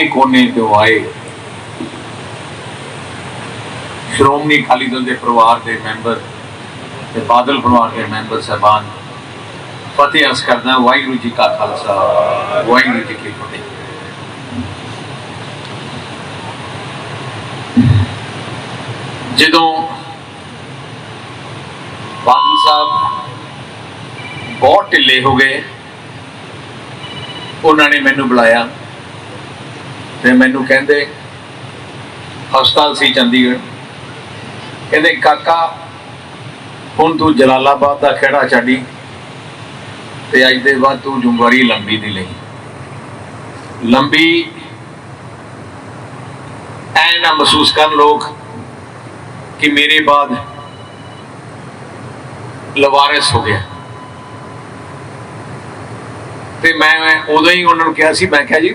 ਕੋਨੇ ਕੋਨੇ ਤੋਂ ਆਏ। ਸ਼੍ਰੋਮਣੀ ਅਕਾਲੀ ਦਲ ਦੇ ਪਰਿਵਾਰ ਦੇ ਮੈਂਬਰ ਤੇ ਬਾਦਲ ਪਰਿਵਾਰ ਦੇ ਮੈਂਬਰ ਸਹਿਬਾਨ ਫਤਿਹ ਅਰਜ਼ ਕਰਦਾ, ਵਾਹਿਗੁਰੂ ਜੀ ਕਾ ਖਾਲਸਾ, ਵਾਹਿਗੁਰੂ ਜੀ ਕੀ ਫਤਿਹ। ਜਦੋਂ ਬਾਦਲ ਸਾਹਿਬ ਬਹੁਤ ਢਿੱਲੇ ਹੋ ਗਏ, ਉਹਨਾਂ ਨੇ ਮੈਨੂੰ ਬੁਲਾਇਆ। ਤੇ ਮੈਨੂੰ ਕਹਿੰਦੇ, ਹਸਪਤਾਲ ਸੀ ਚੰਡੀਗੜ੍ਹ। ਕਹਿੰਦੇ, ਕਾਕਾ, ਹੁਣ ਤੂੰ ਜਲਾਲਾਬਾਦ ਦਾ ਖੇੜਾ ਛੱਡੀ ਤੇ ਅੱਜ ਦੇ ਬਾਅਦ ਤੂੰ ਜ਼ਿੰਮੇਵਾਰੀ ਲੰਬੀ ਦੀ ਲਈ। ਲੰਬੀ ਐ ਨਾ ਮਹਿਸੂਸ ਕਰਨ ਲੋਕ ਕਿ ਮੇਰੇ ਬਾਅਦ ਲਵਾਰਿਸ ਹੋ ਗਿਆ। ਤੇ ਮੈਂ ਉਦੋਂ ਹੀ ਉਹਨਾਂ ਨੂੰ ਕਿਹਾ ਸੀ, ਮੈਂ ਕਿਹਾ ਜੀ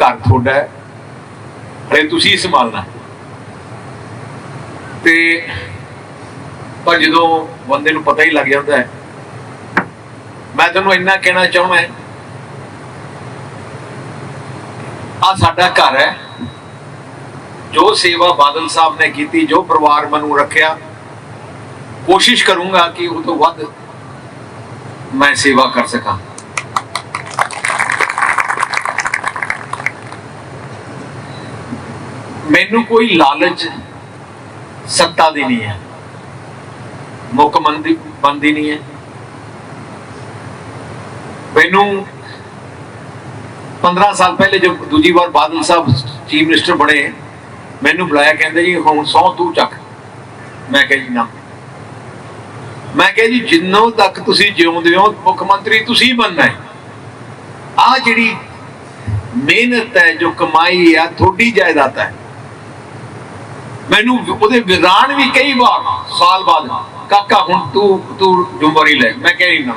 ਘਰ ਤੁਹਾਡਾ ਹੈ ਹਲੇ ਤੁਸੀਂ ਸੰਭਾਲਣਾ। ਤੇ ਪਰ ਜਦੋਂ ਬੰਦੇ ਨੂੰ ਪਤਾ ਹੀ ਲੱਗ ਜਾਂਦਾ ਹੈ, ਮੈਂ ਤੁਹਾਨੂੰ ਇੰਨਾ ਕਹਿਣਾ ਚਾਹੁੰਦਾ ਆ ਸਾਡਾ ਘਰ ਹੈ, ਜੋ ਸੇਵਾ ਬਾਦਲ ਸਾਹਿਬ ਨੇ ਕੀਤੀ, ਜੋ ਪਰਿਵਾਰ ਮੈਨੂੰ ਰੱਖਿਆ, ਕੋਸ਼ਿਸ਼ ਕਰੂੰਗਾ ਕਿ ਉਹ ਤੋਂ ਵੱਧ ਮੈਂ ਸੇਵਾ ਕਰ ਸਕਾਂ। ਮੈਨੂੰ ਕੋਈ ਲਾਲਚ ਸੱਤਾ ਦੀ ਨਹੀਂ ਹੈ। ਮੁੱਖ ਮੰਤਰੀ ਬੰਦੀ ਨਹੀਂ ਹੈ। ਮੈਨੂੰ 15 ਸਾਲ ਪਹਿਲੇ ਜਦ ਦੂਜੀ ਵਾਰ ਬਾਦਲ ਸਾਹਿਬ ਚੀਫ ਮਿਨਿਸਟਰ ਬਣੇ, ਮੈਨੂੰ ਬੁਲਾਇਆ, ਕਹਿੰਦੇ ਜੀ, ਹੁਣ ਸੌ ਤੂੰ ਚੱਕ। ਮੈਂ ਕਿਹਾ ਜੀ, ਨਾ। ਮੈਂ ਕਿਹਾ ਜੀ, ਜਿੰਨੋਂ ਤੱਕ ਤੁਸੀਂ ਜਿਉਂਦੇ ਹੋ, ਮੁੱਖ ਮੰਤਰੀ ਤੁਸੀਂ ਬਣਨਾ ਹੈ। ਆ ਜਿਹੜੀ ਮਿਹਨਤ ਹੈ, ਜੋ ਕਮਾਈ ਆ ਤੁਹਾਡੀ ਜਾਇਦਾਦ ਹੈ। ਮੈਨੂੰ ਉਹਦੇ ਵਿਧਾਨ ਵੀ ਕਈ ਵਾਰ, ਸਾਲ ਬਾਅਦ, ਕਾਕਾ ਹੁਣ ਤੂੰ ਤੂੰ ਜ਼ਿੰਮੇਵਾਰੀ ਲੈ, ਮੈਂ ਕਹਿ ਰਹੀ ਨਾ।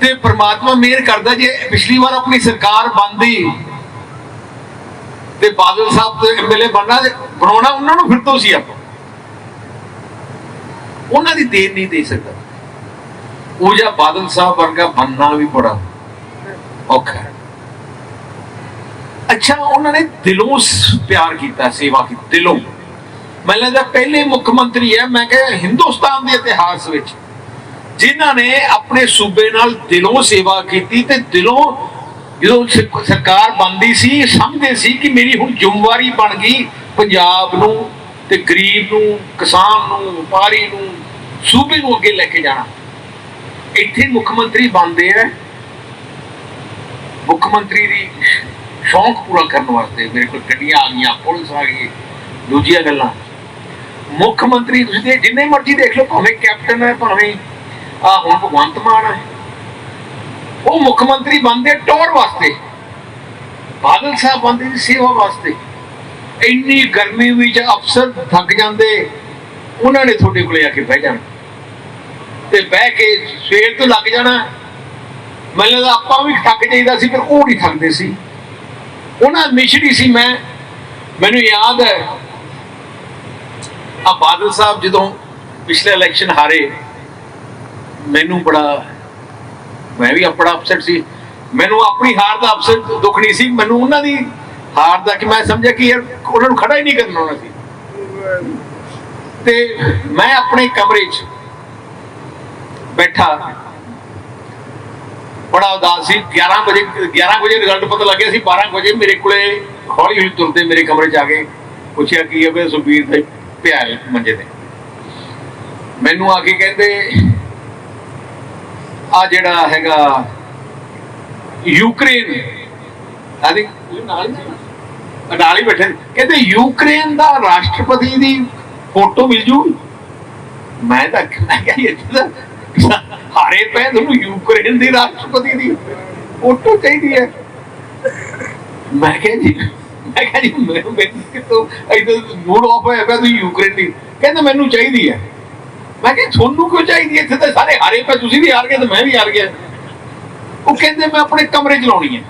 ਤੇ ਪ੍ਰਮਾਤਮਾ ਮਿਹਰ ਕਰਦਾ ਜੇ ਪਿਛਲੀ ਵਾਰ ਆਪਣੀ ਸਰਕਾਰ ਬੰਦੀ ਤੇ ਬਾਦਲ ਸਾਹਿਬ ਤੇ ਐਮਐਲਏ ਬਣਨਾ ਬਣਾਉਣਾ, ਉਹਨਾਂ ਨੂੰ ਫਿਰ ਤੋਂ ਸੀ ਆਪਾਂ। ਉਹਨਾਂ ਦੀ ਦੇਰ ਨਹੀਂ ਦੇ ਸਕਦਾ। ਉਹ ਜਾਂ ਬਾਦਲ ਸਾਹਿਬ ਵਰਗਾ ਬੰਨਾ ਵੀ ਬੜਾ ਔਖਾ ਅੱਛਾ, ਉਹਨਾਂ ਨੇ ਦਿਲੋਂ ਪਿਆਰ ਕੀਤਾ, ਸੇਵਾ ਕੀਤੀ, ਦਿਲੋਂ। ਮੈਨੂੰ ਲੱਗਦਾ ਪਹਿਲੇ ਮੁੱਖ ਮੰਤਰੀ ਹੈ, ਮੈਂ ਕਿਹਾ ਹਿੰਦੁਸਤਾਨ ਦੇ ਇਤਿਹਾਸ ਵਿੱਚ। ਜਿਨ੍ਹਾਂ ਨੇ ਆਪਣੇ ਸੂਬੇ ਨਾਲ ਦਿਲੋਂ ਸੇਵਾ ਕੀਤੀ ਤੇ ਦਿਲੋਂ ਜਦੋਂ ਸਰਕਾਰ ਬਣਦੀ ਸੀ, ਸਮਝਦੇ ਸੀ ਕਿ ਮੇਰੀ ਹੁਣ ਜ਼ਿੰਮੇਵਾਰੀ ਬਣ ਗਈ ਪੰਜਾਬ ਨੂੰ ਤੇ ਗਰੀਬ ਨੂੰ, ਕਿਸਾਨ ਨੂੰ, ਵਪਾਰੀ ਨੂੰ, ਸੂਬੇ ਨੂੰ ਅੱਗੇ ਲੈ ਕੇ ਜਾਣਾ। ਇੱਥੇ ਮੁੱਖ ਮੰਤਰੀ ਬਣਦੇ ਆ ਮੁੱਖ ਮੰਤਰੀ ਦੀ ਸ਼ੌਂਕ ਪੂਰਾ ਕਰਨ ਵਾਸਤੇ ਮੇਰੇ ਕੋਲ ਗੱਡੀਆਂ ਆ ਗਈਆਂ, ਪੁਲਿਸ ਆ ਗਈ, ਦੂਜੀਆਂ ਗੱਲਾਂ। ਮੁੱਖ ਮੰਤਰੀ, ਤੁਸੀਂ ਜਿੰਨੇ ਮਰਜ਼ੀ ਦੇਖ ਲਓ, ਭਾਵੇਂ ਕੈਪਟਨ ਹੈ, ਭਾਵੇਂ, ਆ ਹੁਣ ਭਗਵੰਤ ਮਾਨ ਹੈ। ਉਹ ਮੁੱਖ ਮੰਤਰੀ ਬਣਦੇ ਟੌਰ ਵਾਸਤੇ, ਬਾਦਲ ਸਾਹਿਬ ਬਣਦੇ ਸੀ ਸੇਵਾ ਵਾਸਤੇ। ਇੰਨੀ ਗਰਮੀ ਵਿੱਚ ਅਫਸਰ ਥੱਕ ਜਾਂਦੇ, ਉਹਨਾਂ ਨੇ ਤੁਹਾਡੇ ਕੋਲੇ ਆ ਕੇ ਬਹਿ ਜਾਣਾ। ਤੇ ਬਹਿ ਕੇ ਸਵੇਰ ਤੋਂ ਲੱਗ ਜਾਣਾ। ਮੈਨੂੰ ਲੱਗਦਾ ਆਪਾਂ ਵੀ ਥੱਕ ਜਾਈਦਾ ਸੀ, ਪਰ ਉਹ ਨਹੀਂ ਥੱਕਦੇ ਸੀ। ਉਹਨਾਂ ਮਿਸ਼ਰੀ ਸੀ ਮੈਂ। ਮੈਨੂੰ ਯਾਦ ਹੈ ਆ ਬਾਦਲ ਸਾਹਿਬ ਜਦੋਂ ਪਿਛਲੇ ਇਲੈਕਸ਼ਨ ਹਾਰੇ, ਮੈਨੂੰ ਬੜਾ, ਮੈਂ ਵੀ ਆਪਣਾ ਅਪਸੈਟ ਸੀ। ਮੈਨੂੰ ਆਪਣੀ ਹਾਰ ਦਾ ਅਪਸੈਟ ਦੁੱਖ ਨਹੀਂ ਸੀ, ਮੈਨੂੰ ਉਹਨਾਂ ਦੀ ਹਾਰ ਦਾ ਕਿ ਮੈਂ ਸਮਝਿਆ ਕਿ ਯਾਰ ਉਹਨਾਂ ਨੂੰ ਖੜਾ ਹੀ ਨਹੀਂ ਕਰਨਾ ਸੀ। ਤੇ ਮੈਂ ਆਪਣੇ ਕਮਰੇ 'ਚ ਬੈਠਾ ਬੜਾ ਉਦਾਸ ਸੀ। 11 ਵਜੇ 11 ਵਜੇ ਰਿਜ਼ਲਟ ਪਤਾ ਲੱਗਿਆ ਸੀ 12 ਵਜੇ ਮੇਰੇ ਕੋਲੇ ਹੌਲੀ ਹੌਲੀ ਤੁਰਦੇ ਮੇਰੇ ਕਮਰੇ 'ਚ ਆ ਕੇ ਪੁੱਛਿਆ ਕੀ ਹੈ ਬਈ ਸੁਬੀਰ ਭਾਈ ਪਿਆ ਮੰਜੇ ਤੇ। ਮੈਨੂੰ ਆ ਕੇ ਕਹਿੰਦੇ ਆ ਜਿਹੜਾ ਹੈਗਾ ਯੂਕਰੇਨ ਆਦੀ ਨਾਲ ਹੀ ਨਾਲ ਹੀ ਬੈਠੇ। ਕਹਿੰਦੇ ਯੂਕਰੇਨ ਦਾ ਰਾਸ਼ਟਰਪਤੀ ਦੀ ਫੋਟੋ ਮਿਲ ਜੂ? ਮੈਂ ਤਾਂ ਮੈਂ ਕਿਹਾ ਇਹ ਤਾਂ ਹਾਰੇ ਪਏ ਤੁਹਾਨੂੰ ਯੂਕਰੇਨ ਦੀ ਰਾਸ਼ਟਰਪਤੀ ਦੀ। ਫੋਟੋ ਚਾਹੀਦੀ ਹੈ ਮੈਂ ਕਿਹਾ ਜੀ ਮੈਂ ਕਿਹਾ ਜੀ ਮੈਨੂੰ ਕਿਤੋਂ ਇਧਰ ਮੂਡ ਆਫ ਹੋਇਆ ਪਿਆ ਤੁਸੀਂ ਯੂਕਰੇਨ ਦੀ। ਕਹਿੰਦਾ ਮੈਨੂੰ ਚਾਹੀਦੀ ਹੈ ਮੈਂ ਕਿਹਾ ਤੁਹਾਨੂੰ ਕਿਉਂ ਚਾਹੀਦੀ ਹੈ ਇੱਥੇ ਤਾਂ ਸਾਰੇ ਹਾਰੇ ਪਏ ਤੁਸੀਂ ਵੀ ਹਾਰ ਗਏ ਤੇ ਮੈਂ ਵੀ ਹਾਰ ਗਿਆ। ਉਹ ਕਹਿੰਦੇ ਮੈਂ ਆਪਣੇ ਕਮਰੇ 'ਚ ਲਾਉਣੀ ਹੈ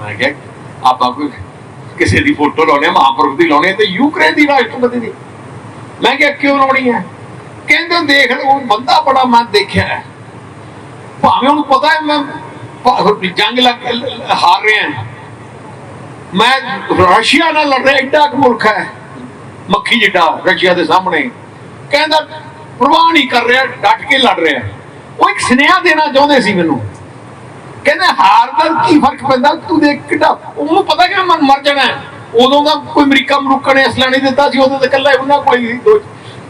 ਮੈਂ ਕਿਹਾ ਆਪਾਂ ਕੋਈ ਕਿਸੇ ਦੀ ਫੋਟੋ ਲਾਉਣੇ ਆ, ਮਹਾਂਪੁਰਖ ਦੀ ਲਾਉਣੀ ਹੈ ਤੇ ਯੂਕਰੇਨ ਦੀ ਰਾਸ਼ਟਰਪਤੀ ਦੀ। ਮੈਂ ਕਿਹਾ ਕਿਉਂ ਲਾਉਣੀ ਹੈ ਕਹਿੰਦੇ ਦੇਖ ਲਓ ਬੰਦਾ ਬੜਾ ਮੈਂ ਦੇਖਿਆ ਹੈ। ਭਾਵੇਂ ਉਹਨੂੰ ਪਤਾ ਹੈ, ਮੈਂ ਜੰਗ ਲੱਗ ਹਾਰ ਰਿਹਾ ਮੈਂ ਰਸ਼ੀਆ ਨਾਲ ਲੜ ਰਿਹਾ, ਐਡਾ ਮੁਲਕ ਹੈ। ਮੱਖੀ ਜਿੱਡਾ ਰਸ਼ੀਆ ਦੇ ਸਾਹਮਣੇ। ਕਹਿੰਦਾ ਪ੍ਰਵਾਹ ਨਹੀਂ ਕਰ ਰਿਹਾ, ਡਟ ਕੇ ਲੜ ਰਿਹਾ ਉਹ ਇੱਕ ਸੁਨੇਹਾ ਦੇਣਾ ਚਾਹੁੰਦੇ ਸੀ ਮੈਨੂੰ। ਕਹਿੰਦੇ ਹਾਰ ਦਾ ਕੀ ਫ਼ਰਕ ਪੈਂਦਾ? ਤੂੰ ਦੇਖ ਕਿੱਡਾ ਉਹਨੂੰ ਪਤਾ ਕਿ ਮੈਂ ਮਰ ਜਾਣਾ ਉਦੋਂ ਦਾ ਕੋਈ ਅਮਰੀਕਾ ਮਰੂਕਾ ਨੇ ਅਸਲਾ ਨਹੀਂ ਦਿੱਤਾ ਸੀ, ਉਦੋਂ ਤਾਂ ਇਕੱਲਾ ਉਹਨਾਂ ਕੋਈ ਸੀ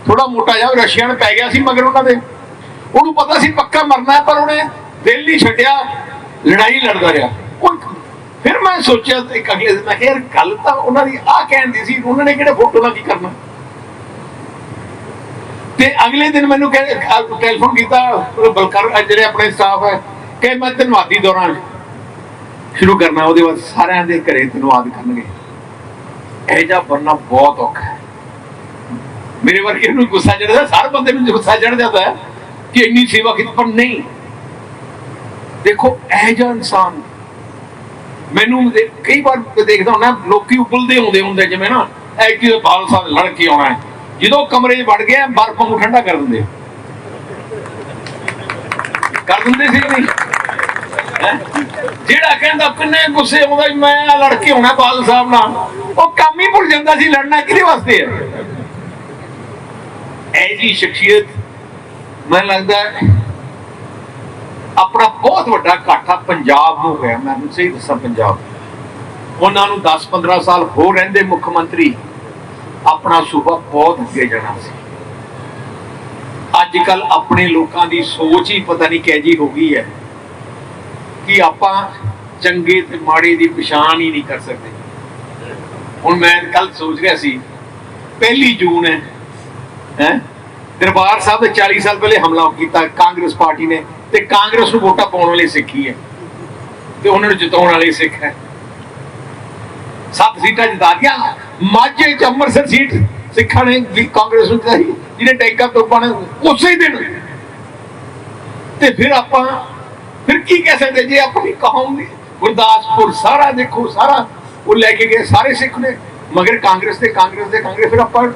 ਥੋੜਾ ਮੋਟਾ ਜਿਹਾ ਰਸ਼ੀਆ ਪੈ ਗਿਆ ਸੀ ਮਗਰ ਉਹਨਾਂ ਦੇ। ਉਹਨੂੰ ਪਤਾ ਸੀ ਪੱਕਾ ਮਰਨਾ ਪਰ ਉਹਨੇ ਦਿਲ ਨਹੀਂ ਛੱਡਿਆ, ਲੜਾਈ ਲੜਦਾ ਰਿਹਾ। ਫਿਰ ਮੈਂ ਸੋਚਿਆ ਇੱਕ ਅਗਲੇ ਦਿਨ, ਮੈਂ ਕਿਹਾ ਗੱਲ ਤਾਂ ਉਹਨਾਂ ਦੀ ਆਹ ਕਹਿੰਦੀ ਸੀ, ਉਹਨਾਂ ਨੇ ਕਿਹੜੇ ਫੋਟੋ ਨਾਲ ਕੀ ਕਰਨਾ? ਤੇ ਅਗਲੇ ਦਿਨ ਮੈਨੂੰ ਟੈਲੀਫੋਨ ਕੀਤਾ ਬਲਕਰ ਬਲਕਾਰ ਜਿਹੜੇ ਆਪਣੇ ਸਟਾਫ ਹੈ, ਕਿ ਮੈਂ ਧੰਨਵਾਦੀ ਦੌਰਾਨ ਸ਼ੁਰੂ ਕਰਨਾ, ਉਹਦੇ ਬਾਅਦ ਸਾਰਿਆਂ ਦੇ ਘਰੇ ਧੰਨਵਾਦ ਕਰਨਗੇ। ਇਹ ਜਿਹਾ ਬਣਨਾ ਬਹੁਤ ਔਖਾ ਹੈ। ਮੇਰੇ ਵਰਗੇ ਨੂੰ ਗੁੱਸਾ ਚੜਦਾ ਹਰ ਬੰਦੇ ਨੂੰ ਗੁੱਸਾ ਚੜ ਜਾਂਦਾ ਕਿ ਇੰਨੀ ਸੇਵਾ ਕੀਤੀ, ਪਰ ਨਹੀਂ। ਦੇਖੋ, ਇਹ ਜਿਹਾ ਇਨਸਾਨ ਮੈਨੂੰ ਕਈ ਵਾਰ ਦੇਖਦਾ ਹੁੰਦਾ, ਲੋਕੀ ਉਬਲਦੇ ਹੁੰਦੇ ਹੁੰਦੇ ਜਿਵੇਂ ਨਾ ਐਕਟੀ ਦੇ ਬਾਲ ਸਾਹਿਬ ਲੜ ਕੇ ਆਉਣਾ ਹੈ। ਜਦੋਂ ਕਮਰੇ 'ਚ ਵੜ ਗਏ ਬਰਫ਼ ਨੂੰ ਠੰਡਾ ਕਰ ਦਿੰਦੇ ਕਰ ਦਿੰਦੇ ਸੀ ਨਹੀਂ? ਜਿਹੜਾ ਕਹਿੰਦਾ, ਕਿੰਨੇ ਗੁੱਸੇ ਆਉਂਦਾ ਮੈਂ ਆਹ ਲੜ ਕੇ ਆਉਣਾ ਬਾਲ ਸਾਹਿਬ ਨਾਲ, ਉਹ ਕੰਮ ਹੀ ਭੁੱਲ ਜਾਂਦਾ ਸੀ ਲੜਨਾ ਕਿਹਦੇ ਵਾਸਤੇ ਹੈ? ਇਹ ਜੀ ਸ਼ਖਸੀਅਤ, ਮੈਨੂੰ ਲੱਗਦਾ ਆਪਣਾ ਬਹੁਤ ਵੱਡਾ ਘਾਟਾ ਪੰਜਾਬ ਨੂੰ ਹੋਇਆ। ਮੈਂ ਤੁਹਾਨੂੰ ਸਹੀ ਦੱਸਾਂ ਪੰਜਾਬ। ਉਹਨਾਂ ਨੂੰ 10-15 ਸਾਲ ਹੋਰ ਰਹਿੰਦੇ ਮੁੱਖ ਮੰਤਰੀ, ਆਪਣਾ ਸੂਬਾ ਬਹੁਤ ਅੱਗੇ ਜਾਣਾ ਸੀ। ਅੱਜ ਕੱਲ ਆਪਣੇ ਲੋਕਾਂ ਦੀ ਸੋਚ ਹੀ ਪਤਾ ਨਹੀਂ ਕਿਹ ਜਿਹੀ ਹੋ ਗਈ ਹੈ ਕਿ ਆਪਾਂ ਚੰਗੇ ਤੇ ਮਾੜੇ ਦੀ ਪਛਾਣ ਹੀ ਨਹੀਂ ਕਰ ਸਕਦੇ। ਹੁਣ ਮੈਂ ਕੱਲ ਸੋਚ ਰਿਹਾ ਸੀ, ਪਹਿਲੀ ਜੂਨ ਹੈ ਹੈ? ਦਰਬਾਰ ਸਾਹਿਬ ਦੇ 40 ਸਾਲ ਪਹਿਲੇ ਹਮਲਾ ਕੀਤਾ, ਕਾਂਗਰਸ ਪਾਰਟੀ ਨੇ ਤੇ ਕਾਂਗਰਸ ਨੂੰ ਵੋਟਾਂ ਪਾਉਣ ਵਾਲੇ ਸਿੱਖੀ ਹੈ ਤੇ ਉਹਨਾਂ ਨੂੰ ਜਿਤਾਉਣ ਵਾਲੇ ਸਿੱਖ ਹੈ। ਸੱਤ ਸੀਟਾਂ ਜਿਤਾ ਗਿਆ। ਮਾਝੇ ਚ ਅੰਮ੍ਰਿਤਸਰ ਸੀਟ ਸਿੱਖਾਂ ਨੇ ਕਾਂਗਰਸ ਨੂੰ ਜਿਤਾਈ, ਜਿਹਨੇ ਟੈਂਕਾ ਤੋਪਾਂ ਨੇ ਉਸੇ ਦਿਨ। ਤੇ ਫਿਰ ਆਪਾਂ, ਫਿਰ ਕੀ ਕਹਿ ਸਕਦੇ ਜੇ ਆਪਣੀ ਕੌਮ ਦੀ ਗੁਰਦਾਸਪੁਰ ਸਾਰਾ ਦੇਖੋ, ਸਾਰਾ ਉਹ ਲੈ ਕੇ ਗਏ ਸਾਰੇ ਸਿੱਖ ਨੇ। ਮਗਰ ਕਾਂਗਰਸ ਤੇ ਕਾਂਗਰਸ ਦੇ ਕਾਂਗਰਸ, ਫਿਰ ਆਪਾਂ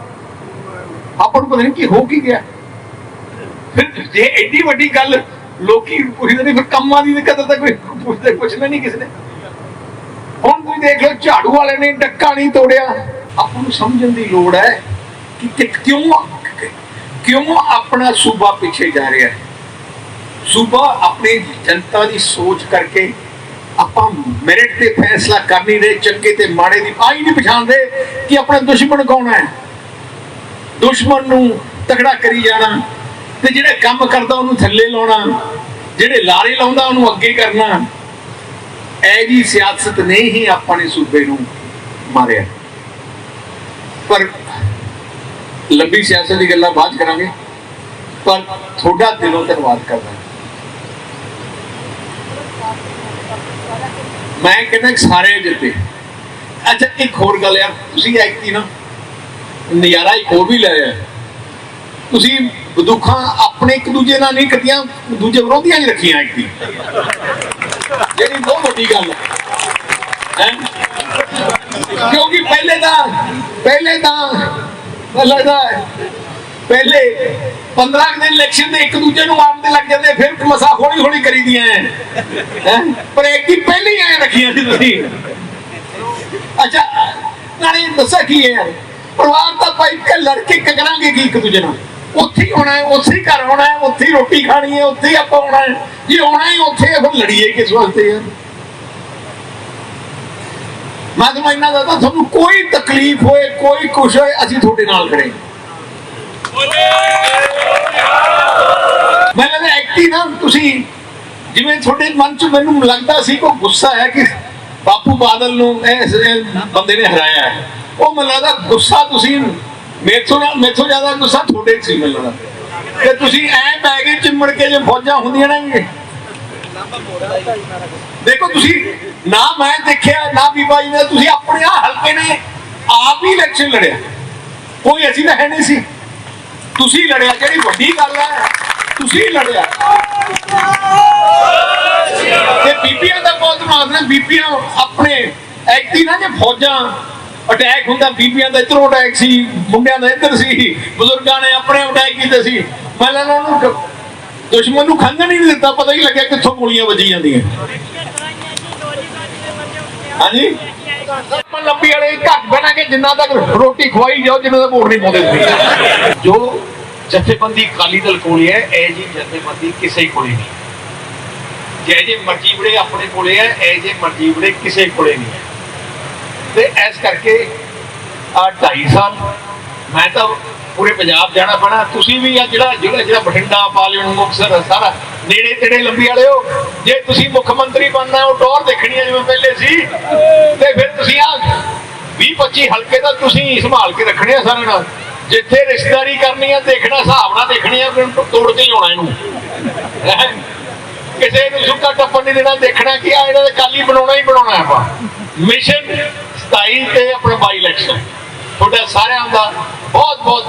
ਆਪਾਂ ਨੂੰ ਪਤਾ ਨਹੀਂ ਕੀ ਹੋ ਕੀ ਗਿਆ। ਫਿਰ ਜੇ ਐਡੀ ਵੱਡੀ ਗੱਲ ਲੋਕੀ ਪੁੱਛਦੇ ਨਹੀਂ ਫਿਰ ਕੰਮਾਂ ਦੀ ਕਦਰ ਤਾਂ ਕੋਈ ਪੁੱਛਦੇ ਪੁੱਛਣਾ ਨਹੀਂ ਕਿਸੇ ਨੇ। ਹੁਣ ਤੁਸੀਂ ਦੇਖ ਲਓ, ਝਾੜੂ ਵਾਲੇ ਨੇ ਡੱਕਾ ਨਹੀਂ ਤੋੜਿਆ। ਆਪਾਂ ਨੂੰ ਸਮਝਣ ਦੀ ਲੋੜ ਹੈ ਕਿ ਕਿਉਂ ਕਿਉਂ ਆਪਣਾ ਸੂਬਾ ਪਿੱਛੇ ਜਾ ਰਿਹਾ ਹੈ? ਸੂਬਾ ਆਪਣੀ ਜਨਤਾ ਦੀ ਸੋਚ ਕਰਕੇ ਆਪਾਂ ਮੈਰਿਟ ਤੇ ਫੈਸਲਾ ਕਰ ਨਹੀਂ ਰਹੇ, ਚੰਗੇ ਤੇ ਮਾੜੇ ਦੀ ਆਈ ਨਹੀਂ ਪਛਾਣਦੇ ਕਿ ਆਪਣਾ ਦੁਸ਼ਮਣ ਕੌਣ ਹੈ? ਦੁਸ਼ਮਣ ਨੂੰ ਤਕੜਾ ਕਰੀ ਜਾਣਾ ਤੇ ਜਿਹੜਾ ਕੰਮ ਕਰਦਾ ਉਹਨੂੰ ਥੱਲੇ ਲਾਉਣਾ, ਜਿਹੜੇ ਲਾਰੇ ਲਾਉਂਦਾ ਉਹਨੂੰ ਅੱਗੇ ਕਰਨਾ, ਇਹ ਜੀ ਸਿਆਸਤ ਨੇ ਹੀ ਆਪਣੇ ਸੂਬੇ ਨੂੰ ਮਾਰਿਆ। ਪਰ ਲੰਬੀ ਸਿਆਸਤ ਦੀ ਗੱਲਾਂ ਬਾਅਦ ਕਰਾਂਗੇ, ਪਰ ਤੁਹਾਡਾ ਦਿਲੋਂ ਧੰਨਵਾਦ ਕਰਦਾ ਮੈਂ ਕਹਿੰਦਾ ਸਾਰੇ ਜਿੱਤੇ। ਅੱਛਾ, ਇੱਕ ਹੋਰ ਗੱਲ ਯਾਰ, ਤੁਸੀਂ ਐਕਟੀ ਨਾ ਨਜ਼ਾਰਾ ਇੱਕ ਹੋਰ ਵੀ ਲਿਆ ਤੁਸੀਂ ਬੰਦੂਕਾਂ ਆਪਣੇ ਇੱਕ ਦੂਜੇ ਨਾਲ ਨਹੀਂ ਕੱਟੀਆਂ, ਦੂਜੇ ਵਿਰੋਧੀਆਂ 'ਚ ਰੱਖੀਆਂ ਐਕਟੀ ਜਿਹੜੀ ਬਹੁਤ ਵੱਡੀ ਗੱਲ ਹੈ। ਕਿਉਂਕਿ ਪਹਿਲੇ ਤਾਂ ਪਹਿਲੇ ਤਾਂ ਲੱਗਦਾ ਪਹਿਲੇ 15 ਕੁ ਦਿਨ ਇਲੈਕਸ਼ਨ ਦੇ ਇੱਕ ਦੂਜੇ ਨੂੰ ਮਾਰਨ ਤੇ ਲੱਗ ਜਾਂਦੇ, ਫਿਰ ਮਸਾ ਹੌਲੀ ਹੌਲੀ ਕਰੀਦੀਆਂ ਹੈ? ਪਰ ਇੱਕ ਦੀ ਪਹਿਲੀ ਹੀ ਐ ਰੱਖੀਆਂ ਸੀ ਤੁਸੀਂ। ਅੱਛਾ, ਨਾਲੇ ਦੱਸਿਆ ਕੀ ਹੈ? ਪਰਿਵਾਰ ਤਾਂ ਭਾਈ ਕੇ ਲੜਕੇ ਕਰਾਂਗੇ ਕੀ ਇੱਕ ਦੂਜੇ ਨਾਲ? ਉੱਥੇ ਹੋਣਾ ਹੈ, ਉੱਥੇ ਘਰ ਹੋਣਾ ਹੈ, ਉੱਥੇ ਰੋਟੀ ਖਾਣੀ ਹੈ, ਉੱਥੇ ਆਪਾਂ ਹੋਣਾ ਹੈ। ਜੇ ਹੋਣਾ ਹੀ ਉੱਥੇ, ਫਿਰ ਲੜੀਏ ਕਿਸ ਵਾਸਤੇ ਯਾਰ? ਮੈਂ ਤੁਹਾਨੂੰ ਇੰਨਾ ਦੱਸਦਾ ਤੁਹਾਨੂੰ ਕੋਈ ਤਕਲੀਫ ਹੋਏ, ਕੋਈ ਕੁਛ ਹੋਏ, ਅਸੀਂ ਤੁਹਾਡੇ ਨਾਲ ਖੜੇ ਮੈਂ ਕਹਿੰਦਾ ਐਕਟੀ ਨਾ ਤੁਸੀਂ ਜਿਵੇਂ ਤੁਹਾਡੇ ਮਨ ਚ ਮੈਨੂੰ ਲੱਗਦਾ ਸੀ, ਕੋਈ ਗੁੱਸਾ ਹੈ ਕਿ ਬਾਪੂ ਬਾਦਲ ਨੂੰ ਇਸ ਇਸ ਬੰਦੇ ਨੇ ਹਰਾਇਆ ਹੈ। ਉਹ ਮੈਨੂੰ ਲੱਗਦਾ ਗੁੱਸਾ ਤੁਸੀਂ, ਮੇਥੋਂ ਮੇਥੋਂ ਜ਼ਿਆਦਾ ਗੁੱਸਾ ਤੁਹਾਡੇ ਸੀ ਮੈਨੂੰ ਲੱਗਦਾ। ਕਿ ਤੁਸੀਂ ਐ ਪੈ ਗਏ ਚਿੰਮੜ ਕੇ ਜੇ ਫੌਜਾਂ ਹੁੰਦੀਆਂ ਨੇ ਦੇਖੋ ਤੁਸੀਂ, ਨਾ ਮੈਂ ਦੇਖਿਆ, ਨਾ ਬੀਬਾ ਜੀ ਨੇ, ਤੁਸੀਂ ਆਪਣੇ ਆ ਹਲਕੇ ਨੇ ਆਪ ਹੀ ਇਲੈਕਸ਼ਨ ਲੜਿਆ। ਕੋਈ ਅਸੀਂ ਤਾਂ ਹੈ ਨਹੀਂ ਸੀ। ਤੁਸੀਂ ਲੜਿਆ, ਜਿਹੜੀ ਵੱਡੀ ਗੱਲ ਹੈ, ਤੁਸੀਂ ਲੜਿਆ। ਤੇ ਬੀਬੀਆਂ ਦਾ ਬਹੁਤ ਮਾਸਨਾ ਬੀਬੀਆਂ ਆਪਣੇ ਐਕਟੀ ਨਾ ਜੇ ਫੌਜਾਂ ਅਟੈਕ ਹੁੰਦਾ, ਬੀਬੀਆਂ ਦਾ ਇੱਧਰੋਂ ਅਟੈਕ ਸੀ, ਮੁੰਡਿਆਂ ਦਾ ਇੱਧਰ ਸੀ, ਬਜ਼ੁਰਗਾਂ ਨੇ ਆਪਣੇ ਅਟੈਕ ਕੀਤੇ ਸੀ। ਮੈਂ ਲੈਣਾ ਉਹਨੂੰ ਦੁਸ਼ਮਣ ਨੂੰ ਖੰਘ ਨਹੀਂ ਦਿੱਤਾ, ਪਤਾ ਹੀ ਲੱਗਿਆ ਕਿੱਥੋਂ ਗੋਲੀਆਂ ਵੱਜੀ ਜਾਂਦੀਆਂ। ਹਾਂਜੀ? ਆਪਾਂ ਲੰਬੀ ਵਾਲੇ ਘੱਟ ਬਣਾ ਕੇ ਜਿੰਨਾ ਤੱਕ ਰੋਟੀ ਖਵਾਈ ਜਾਓ, ਜਿੰਨਾ ਤੱਕ ਵੋਟ ਨਹੀਂ ਪਾਉਂਦੇ ਤੁਸੀਂ। ਜੋ ਜਥੇਬੰਦੀ ਅਕਾਲੀ ਦਲ ਕੋਲ ਹੈ, ਇਹ ਜੀ ਜਥੇਬੰਦੀ ਕਿਸੇ ਕੋਲ ਨਹੀਂ। ਜੇ ਜੇ ਮਰਜ਼ੀ ਬੜੇ ਆਪਣੇ ਕੋਲੇ ਹੈ, ਇਹ ਜੇ ਮਰਜ਼ੀ ਬੜੇ ਕਿਸੇ ਕੋਲੇ ਨਹੀਂ ਹੈ। ਤੇ ਇਸ ਕਰਕੇ ਆ 2.5 ਸਾਲ ਮੈਂ ਤਾਂ ਪੂਰੇ ਪੰਜਾਬ ਜਾਣਾ ਪੈਣਾ। ਤੁਸੀਂ ਵੀ ਆ ਜਿਹੜਾ ਜਿਹੜਾ ਜਿਹੜਾ ਬਠਿੰਡਾ ਪਾਰਲੀਮੈਂਟ ਮੁਕਤਸਰ, ਸਾਰਾ ਨੇੜੇ ਤੇੜੇ ਲੰਬੀ ਵਾਲਿਓ ਜੇ ਤੁਸੀਂ ਮੁੱਖ ਮੰਤਰੀ ਬਣਨਾ, ਉਹ ਟੌਰ ਦੇਖਣੀ ਹੈ ਜਿਵੇਂ ਪਹਿਲੇ ਸੀ। ਤੇ ਫਿਰ ਤੁਸੀਂ ਆ 20 25 ਹਲਕੇ ਤਾਂ ਤੁਸੀਂ ਸੰਭਾਲ ਕੇ ਰੱਖਣੇ ਆ ਸਾਰਿਆਂ ਨਾਲ। ਜਿੱਥੇ ਰਿਸ਼ਤੇਦਾਰੀ ਕਰਨੀ ਆ, ਦੇਖਣਾ, ਹਿਸਾਬ ਨਾਲ ਦੇਖਣੀ ਆ ਤੋੜ ਕੇ ਹੀ ਇਹਨੂੰ। ਕਿਸੇ ਨੂੰ ਸੁੱਕਾ ਟੱਪਣ ਨਹੀਂ ਦੇਣਾ, ਦੇਖਣਾ ਕਿ ਆ, ਇਹਨਾਂ ਦੇ ਕਾਲੀ ਬਣਾਉਣਾ ਹੀ ਬਣਾਉਣਾ ਆਪਾਂ। ਮਿਸ਼ਨ 27 ਤੇ ਆਪਣਾ ਬਾਈ ਇਲੈਕਸ਼ਨ ਤੁਹਾਡਾ ਸਾਰਿਆਂ ਦਾ ਬਹੁਤ ਬਹੁਤ